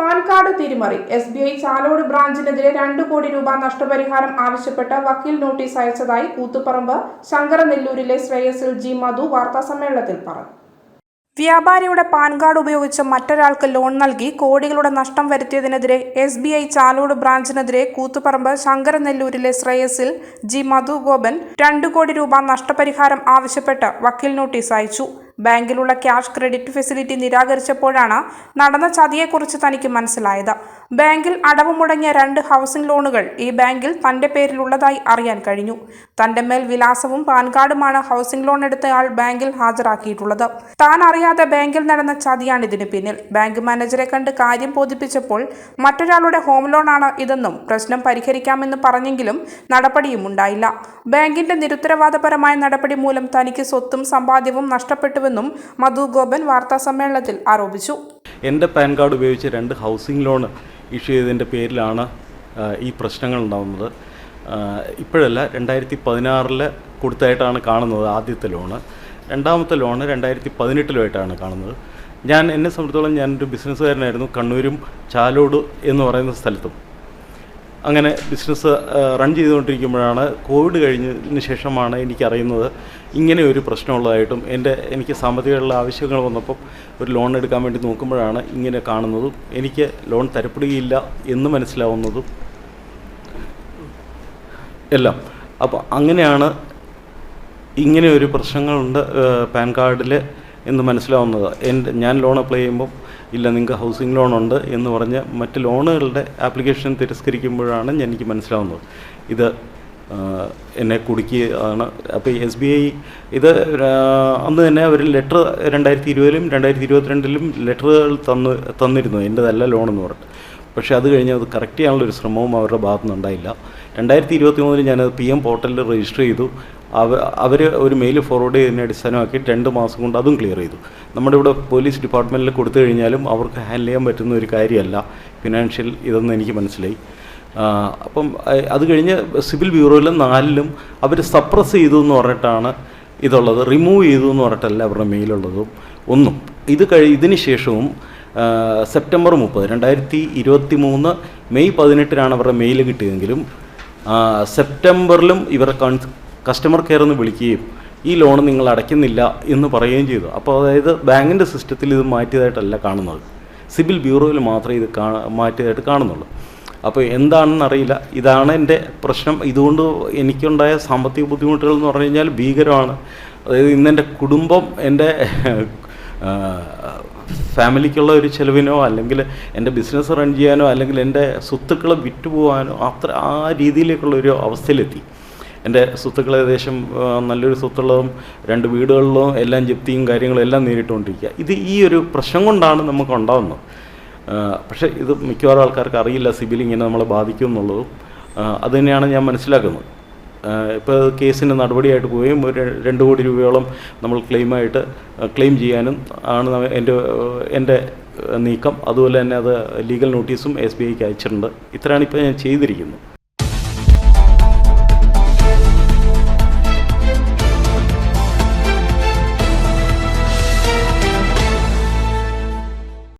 Pan card തിരിമറി. S B I Chalode ബ്രാഞ്ചിനെതിരെ രണ്ട് കോടി രൂപ നഷ്ടപരിഹാരം ആവശ്യപ്പെട്ട് വക്കീൽ നോട്ടീസ് അയച്ചതായി കൂത്തുപറമ്പ് ശങ്കരനെല്ലൂരിലെ ശ്രേയസിൽ ജി മധു വാർത്താസമ്മേളനത്തിൽ പറഞ്ഞു. വ്യാപാരിയുടെ പാൻ കാർഡ് ഉപയോഗിച്ച് മറ്റൊരാൾക്ക് ലോൺ നൽകി കോടികളുടെ നഷ്ടം വരുത്തിയതിനെതിരെ എസ് ബി ഐ ചാലോട് ബ്രാഞ്ചിനെതിരെ കൂത്തുപറമ്പ് ശങ്കരനെല്ലൂരിലെ ശ്രേയസിൽ ജി മധു ഗോപൻ രണ്ട് കോടി രൂപ നഷ്ടപരിഹാരം ആവശ്യപ്പെട്ട് വക്കീൽ നോട്ടീസ് അയച്ചു. ബാങ്കിലുള്ള ക്യാഷ് ക്രെഡിറ്റ് ഫെസിലിറ്റി നിരാകരിച്ചപ്പോഴാണ് നടന്ന ചതിയെക്കുറിച്ച് തനിക്ക് മനസ്സിലായത്. ബാങ്കിൽ അടവ് മുടങ്ങിയ രണ്ട് ഹൗസിംഗ് ലോണുകൾ ഈ ബാങ്കിൽ തന്റെ പേരിലുള്ളതായി അറിയാൻ കഴിഞ്ഞു. തന്റെ മേൽ വിലാസവും പാൻ കാർഡുമാണ് ഹൗസിംഗ് ലോൺ എടുത്തയാൾ ബാങ്കിൽ ഹാജരാക്കിയിട്ടുള്ളത്. താൻ അറിയാതെ ബാങ്കിൽ നടന്ന ചതിയാണ് ഇതിന് പിന്നിൽ. ബാങ്ക് മാനേജരെ കണ്ട് കാര്യം ബോധിപ്പിച്ചപ്പോൾ മറ്റൊരാളുടെ ഹോം ലോണാണ് ഇതെന്നും പ്രശ്നം പരിഹരിക്കാമെന്ന് പറഞ്ഞെങ്കിലും നടപടിയും ഉണ്ടായില്ല. ബാങ്കിന്റെ നിരുത്തരവാദപരമായ നടപടി മൂലം തനിക്ക് സ്വത്തും സമ്പാദ്യവും നഷ്ടപ്പെട്ടുവെന്നും മധു ഗോപൻ വാർത്താസമ്മേളനത്തിൽ ആരോപിച്ചു. എന്റെ പാൻ കാർഡ് ഉപയോഗിച്ച് രണ്ട് ഹൗസിംഗ് ലോൺ ഇഷ്യൂ ചെയ്തതിന്റെ പേരിലാണ് ഈ പ്രശ്നങ്ങൾ ഉണ്ടാകുന്നത് ഇപ്പോഴല്ല രണ്ടായിരത്തി പതിനാറിൽ കൊടുത്തായിട്ടാണ് കാണുന്നത് ആദ്യത്തെ ലോണ്. രണ്ടാമത്തെ ലോണ് രണ്ടായിരത്തി പതിനെട്ടിലുമായിട്ടാണ് കാണുന്നത്. ഞാൻ എന്നെ സംബന്ധിച്ചോളം ഞാനൊരു ബിസിനസ്സുകാരനായിരുന്നു കണ്ണൂരും ചാലോട് എന്ന് പറയുന്ന സ്ഥലത്തും. അങ്ങനെ ബിസിനസ് റൺ ചെയ്തുകൊണ്ടിരിക്കുമ്പോഴാണ് കോവിഡ് കഴിഞ്ഞതിന് ശേഷമാണ് എനിക്കറിയുന്നത് ഇങ്ങനെ ഒരു പ്രശ്നമുള്ളതായിട്ടും എന്റെ എനിക്ക് സാമ്പത്തികമുള്ള ആവശ്യങ്ങൾ വന്നപ്പം ഒരു ലോൺ എടുക്കാൻ വേണ്ടി നോക്കുമ്പോഴാണ് ഇങ്ങനെ കാണുന്നതും എനിക്ക് ലോൺ തരപ്പെടുകയില്ല എന്ന് മനസ്സിലാവുന്നതും എല്ലാം. അപ്പോൾ അങ്ങനെയാണ് ഇങ്ങനെ ഒരു പ്രശ്നങ്ങളുണ്ട് പാൻ കാർഡിൽ എന്ന് മനസ്സിലാവുന്നത്. എന്റെ ഞാൻ ലോൺ അപ്ലൈ ചെയ്യുമ്പോൾ ഇല്ല നിങ്ങൾക്ക് ഹൗസിംഗ് ലോൺ ഉണ്ട് എന്ന് പറഞ്ഞ് മറ്റ് ലോണുകളുടെ ആപ്ലിക്കേഷൻ തിരസ്കരിക്കുമ്പോഴാണ് ഞാൻ എനിക്ക് മനസ്സിലാവുന്നത്. ഇത് എന്നെ കുടുക്കിയാണ്. അപ്പോൾ എസ് ബി ഐ ഇത് അന്ന് തന്നെ അവർ ലെറ്റർ രണ്ടായിരത്തി ഇരുപതിലും രണ്ടായിരത്തി ഇരുപത്തിരണ്ടിലും ലെറ്ററുകൾ തന്നു തന്നിരുന്നു. എന്റെതല്ല ലോണെന്ന് പറഞ്ഞിട്ട്. പക്ഷേ അത് കഴിഞ്ഞ് അത് കറക്റ്റ് ചെയ്യാനുള്ള ഒരു ശ്രമവും അവരുടെ ഭാഗത്തു നിന്നുണ്ടായില്ല രണ്ടായിരത്തി ഇരുപത്തി മൂന്നിൽ ഞാനത് പി എം പോർട്ടലിൽ രജിസ്റ്റർ ചെയ്തു. അവ അവർ ഒരു മെയിൽ ഫോർവേഡ് ചെയ്തതിനെ അടിസ്ഥാനമാക്കി രണ്ട് മാസം കൊണ്ട് അതും ക്ലിയർ ചെയ്തു. നമ്മുടെ ഇവിടെ പോലീസ് ഡിപ്പാർട്ട്മെന്റിൽ കൊടുത്തു കഴിഞ്ഞാലും അവർക്ക് ഹാൻഡിൽ ചെയ്യാൻ പറ്റുന്ന ഒരു കാര്യമല്ല. ഫിനാൻഷ്യൽ ഇതെന്ന് എനിക്ക് മനസ്സിലായി. അപ്പം അത് കഴിഞ്ഞ് സിവിൽ ബ്യൂറോയിലും നാലിലും അവർ സപ്രസ് ചെയ്തു എന്ന് പറഞ്ഞിട്ടാണ് ഇതുള്ളത്. റിമൂവ് ചെയ്തു എന്ന് പറഞ്ഞിട്ടല്ല അവരുടെ മെയിലുള്ളതും ഒന്നും. ഇത് കഴി ഇതിന് ശേഷവും സെപ്റ്റംബർ മുപ്പത് രണ്ടായിരത്തി ഇരുപത്തി മൂന്ന് മെയ് പതിനെട്ടിനാണ് അവരുടെ മെയിൽ കിട്ടിയതെങ്കിലും സെപ്റ്റംബറിലും ഇവരെ കൺ കസ്റ്റമർ കെയർ എന്ന് വിളിക്കുകയും ഈ ലോൺ നിങ്ങൾ അടയ്ക്കുന്നില്ല എന്ന് പറയുകയും ചെയ്തു. അപ്പോൾ അതായത് ബാങ്കിന്റെ സിസ്റ്റത്തിൽ ഇത് മാറ്റിയതായിട്ടല്ല കാണുന്നത്. സിവിൽ ബ്യൂറോയിൽ മാത്രമേ ഇത് കാ മാറ്റിയതായിട്ട് കാണുന്നുള്ളൂ. അപ്പോൾ എന്താണെന്ന് അറിയില്ല. ഇതാണ് എന്റെ പ്രശ്നം. ഇതുകൊണ്ട് എനിക്കുണ്ടായ സാമ്പത്തിക ബുദ്ധിമുട്ടുകൾ എന്ന് പറഞ്ഞു കഴിഞ്ഞാൽ ഭീകരമാണ്. അതായത് ഇന്നെന്റെ കുടുംബം എന്റെ ഫാമിലിക്കുള്ള ഒരു ചിലവിനോ അല്ലെങ്കിൽ എന്റെ ബിസിനസ് റൺ ചെയ്യാനോ അല്ലെങ്കിൽ എന്റെ സ്വത്തുക്കളെ വിറ്റുപോകാനോ അത്ര ആ രീതിയിലേക്കുള്ള ഒരു അവസ്ഥയിലെത്തി. എന്റെ സ്വത്തുക്കൾ ഏകദേശം നല്ലൊരു സ്വത്തുള്ളതും രണ്ട് വീടുകളിലും എല്ലാം ജപ്തിയും കാര്യങ്ങളും എല്ലാം നേരിട്ടുകൊണ്ടിരിക്കുക. ഇത് ഈ ഒരു പ്രശ്നം കൊണ്ടാണ് നമുക്ക് ഉണ്ടാകുന്നത് പക്ഷേ ഇത് മിക്കവാറും ആൾക്കാർക്ക് അറിയില്ല സിബിൽ ഇങ്ങനെ നമ്മളെ ബാധിക്കും എന്നുള്ളതും അതുതന്നെയാണ് അത് തന്നെയാണ് ഞാൻ മനസ്സിലാക്കുന്നത്. ഇപ്പോൾ കേസിന് നടപടിയായിട്ട് പോവുകയും ഒരു രണ്ട് കോടി രൂപയോളം നമ്മൾ ക്ലെയിമായിട്ട് ക്ലെയിം ചെയ്യാനും ആണ് എന്റെ എന്റെ നീക്കം. അതുപോലെ തന്നെ അത് ലീഗൽ നോട്ടീസും എസ് ബി ഐക്ക് അയച്ചിട്ടുണ്ട്. ഇത്രയാണ് ഇപ്പോൾ ഞാൻ ചെയ്തിരിക്കുന്നത്.